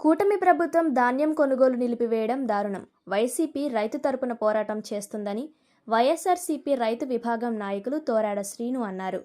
కూటమి ప్రభుత్వం ధాన్యం కొనుగోలు నిలిపివేయడం దారుణం. వైసీపీ రైతు తరపున పోరాటం చేస్తుందని వైఎస్ఆర్సీపీ రైతు విభాగం నాయకులు తోరాడ శ్రీను అన్నారు.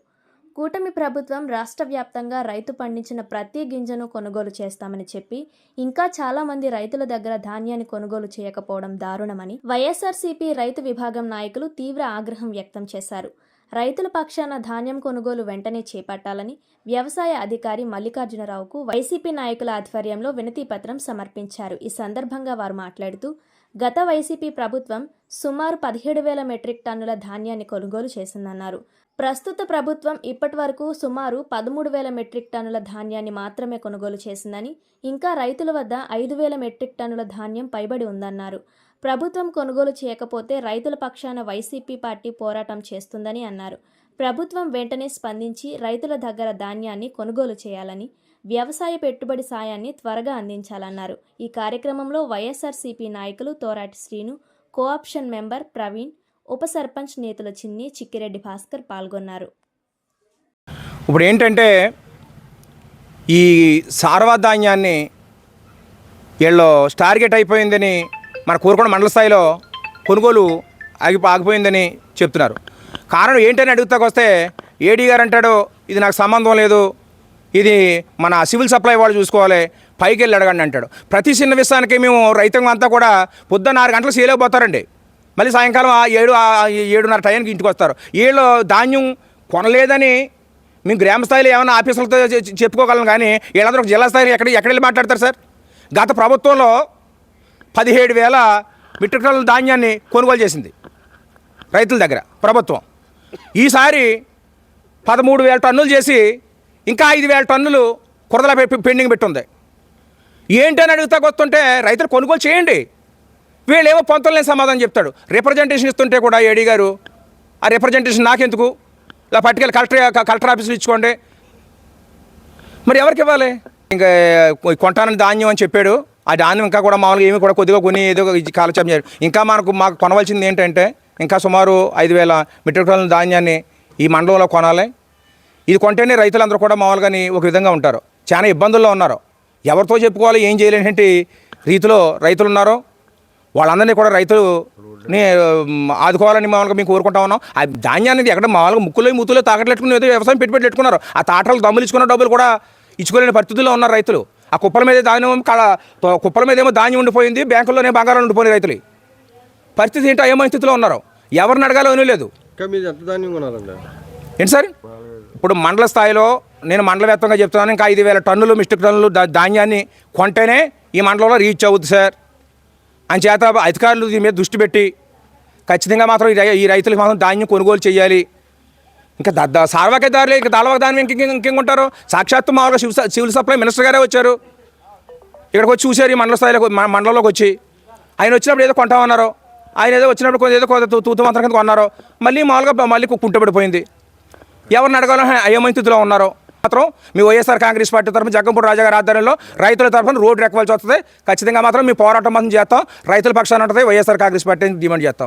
కూటమి ప్రభుత్వం రాష్ట్ర వ్యాప్తంగా రైతు పండించిన ప్రతి గింజను కొనుగోలు చేస్తామని చెప్పి ఇంకా చాలామంది రైతుల దగ్గర ధాన్యాన్ని కొనుగోలు చేయకపోవడం దారుణమని వైఎస్ఆర్సీపీ రైతు విభాగం నాయకులు తీవ్ర ఆగ్రహం వ్యక్తం చేశారు. రైతుల పక్షాన ధాన్యం కొనుగోలు వెంటనే చేపట్టాలని వ్యవసాయ అధికారి మల్లికార్జునరావుకు వైసీపీ నాయకుల ఆధ్వర్యంలో వినతిపత్రం సమర్పించారు. ఈ సందర్భంగా వారు మాట్లాడుతూ గత వైసీపీ ప్రభుత్వం సుమారు పదిహేడు వేల మెట్రిక్ టన్నుల ధాన్యాన్ని కొనుగోలు చేసిందన్నారు. ప్రస్తుత ప్రభుత్వం ఇప్పటి వరకు సుమారు పదమూడు వేల మెట్రిక్ టన్నుల ధాన్యాన్ని మాత్రమే కొనుగోలు చేసిందని ఇంకా రైతుల వద్ద ఐదు వేల మెట్రిక్ టన్నుల ధాన్యం పైబడి ఉందన్నారు. ప్రభుత్వం కొనుగోలు చేయకపోతే రైతుల పక్షాన వైసీపీ పార్టీ పోరాటం చేస్తుందని అన్నారు. ప్రభుత్వం వెంటనే స్పందించి రైతుల దగ్గర ధాన్యాన్ని కొనుగోలు చేయాలని వ్యవసాయ పెట్టుబడి సాయాన్ని త్వరగా అందించాలన్నారు. ఈ కార్యక్రమంలో వైఎస్ఆర్సీపీ నాయకులు తోరాటి శ్రీను కోఆప్షన్ మెంబర్ ప్రవీణ్ ఉప సర్పంచ్ నేతల చిన్ని చిక్కిరెడ్డి భాస్కర్ పాల్గొన్నారు. ఇప్పుడు ఏంటంటే ఈ సార్వధాన్యాన్ని వీళ్ళు టార్గెట్ అయిపోయిందని మన కోరుకున్న మండల స్థాయిలో కొనుగోలు ఆగి ఆగిపోయిందని చెప్తున్నారు. కారణం ఏంటని అడుగుతాకొస్తే ఏడీ గారు అంటాడు ఇది నాకు సంబంధం లేదు ఇది మన సివిల్ సప్లై వాళ్ళు చూసుకోవాలి పైకి వెళ్ళి అడగండి అంటాడు. ప్రతి చిన్న విషయానికి మేము రైతాంగం అంతా కూడా పొద్దున్న ఆరు గంటలకు సేలేకపోతారండి మళ్ళీ సాయంకాలం ఆ ఏడు ఏడున్నర టైంకి ఇంటికి వస్తారు. వీళ్ళు ధాన్యం కొనలేదని మేము గ్రామ స్థాయిలో ఏమైనా ఆఫీసులతో చెప్పుకోగలం కానీ వీళ్ళందరూ జిల్లా స్థాయిలో ఎక్కడ ఎక్కడ వెళ్ళి మాట్లాడతారు సార్? గత ప్రభుత్వంలో పదిహేడు వేల మెట్రిక్ టన్నుల ధాన్యాన్ని కొనుగోలు చేసింది రైతుల దగ్గర ప్రభుత్వం. ఈసారి పదమూడు వేల టన్నులు చేసి ఇంకా ఐదు వేల టన్నులు కురదల పెండింగ్ పెట్టుంది ఏంటని అడుగుతా వస్తుంటే రైతులు కొనుగోలు చేయండి. వీళ్ళేమో పంతులనే సమాధానం చెప్తాడు. రిప్రజెంటేషన్ ఇస్తుంటే కూడా ఏడీ గారు ఆ రిప్రజెంటేషన్ నాకెందుకు? ఇలా పట్టుకెళ్ళి కలెక్టర్ కలెక్టర్ ఆఫీసులో ఇచ్చుకోండి. మరి ఎవరికి ఇవ్వాలి? ఇంకా కొంటానని ధాన్యం అని చెప్పాడు. ఆ ధాన్యం ఇంకా కూడా మామూలుగా ఏమి కూడా కొద్దిగా కొని ఏదో ఇది కాలక్షేపం చేయాలి ఇంకా మనకు మాకు కొనవలసింది ఏంటంటే ఇంకా సుమారు ఐదు వేల మెట్రిక్ టన్నుల ధాన్యాన్ని ఈ మండలంలో కొనాలి. ఇది కొంటేనే రైతులందరూ కూడా మామూలుగాని ఒక విధంగా ఉంటారు. చాలా ఇబ్బందుల్లో ఉన్నారు. ఎవరితో చెప్పుకోవాలి ఏం చేయలేనంటే రీతిలో రైతులు ఉన్నారు. వాళ్ళందరినీ కూడా రైతులని ఉమ్, ఆదుకోవాలని మామూలుగా మేము కోరుకుంటా ఉన్నాం. ఆ ధాన్యాన్ని ఎక్కడ మామూలుగా ముక్కులో ముత్తులో తాకట్లెట్టుకుని ఏదో వ్యవసాయం పెట్టుబడి పెట్టుకున్నారు. ఆ తాటలు దమ్ములు ఇచ్చుకున్న డబ్బులు కూడా ఇచ్చుకోలేని పరిస్థితుల్లో ఉన్నారు రైతులు. ఆ కుప్పల మీద ధాన్యం కుప్పల మీద ఏమో ధాన్యం ఉండిపోయింది బ్యాంకుల్లోనే బంగారం ఉండిపోయిన రైతులు. పరిస్థితి ఏంటో ఏమో స్థితిలో ఉన్నారు? ఎవరిని అడగాలో అని లేదు. ఏంటి సార్? ఇప్పుడు మండల స్థాయిలో నేను మండల వ్యాప్తంగా చెప్తున్నాను ఇంకా ఐదు వేల టన్నులు మిస్టిక్ టన్నులు ధాన్యాన్ని కొంటేనే ఈ మండలంలో రీచ్ అవుద్ది సార్. అంచేత చేత అధికారులు దీని మీద దృష్టి పెట్టి ఖచ్చితంగా మాత్రం ఈ రై- ఈ రైతులకు మాత్రం ధాన్యం కొనుగోలు చేయాలి. ఇంకా దద్ద సార్వకే దారులే ఇంకా దాళవక ధాన్యం ఇంక ఇంకేం ఉంటారు సాక్షాత్తు మామూలుగా సివిల్ సివిల్ సప్లై మినిస్టర్ గారే వచ్చారు. ఇక్కడికి వచ్చి చూశారు ఈ మండల స్థాయిలో మండలంలోకి వచ్చి. ఆయన వచ్చినప్పుడు ఏదో కొంటామన్నారు ఆయన ఏదో వచ్చినప్పుడు కొంత ఏదో కొంత తూ- తూతు మంత్రం కింద కొన్నారు. మళ్ళీ మామూలుగా మళ్ళీ మళ్ళీ కుంటపడిపోయింది ఎవరిని అడగాలో అయోమయంతిలో ఉన్నారు. మాత్రం మీ వైఎస్ఆర్ కాంగ్రెస్ పార్టీ తరఫున జగ్గంపూడి రాజా గారి ఆధ్వర్యంలో రైతుల తరఫున రోడ్డు రెక్కవలసి వస్తుంది. ఖచ్చితంగా మాత్రం మీ పోరాటం మాత్రం చేస్తాం. రైతుల పక్షాన ఉంటుంది. వైఎస్ఆర్ కాంగ్రెస్ పార్టీని డిమాండ్ చేస్తాం.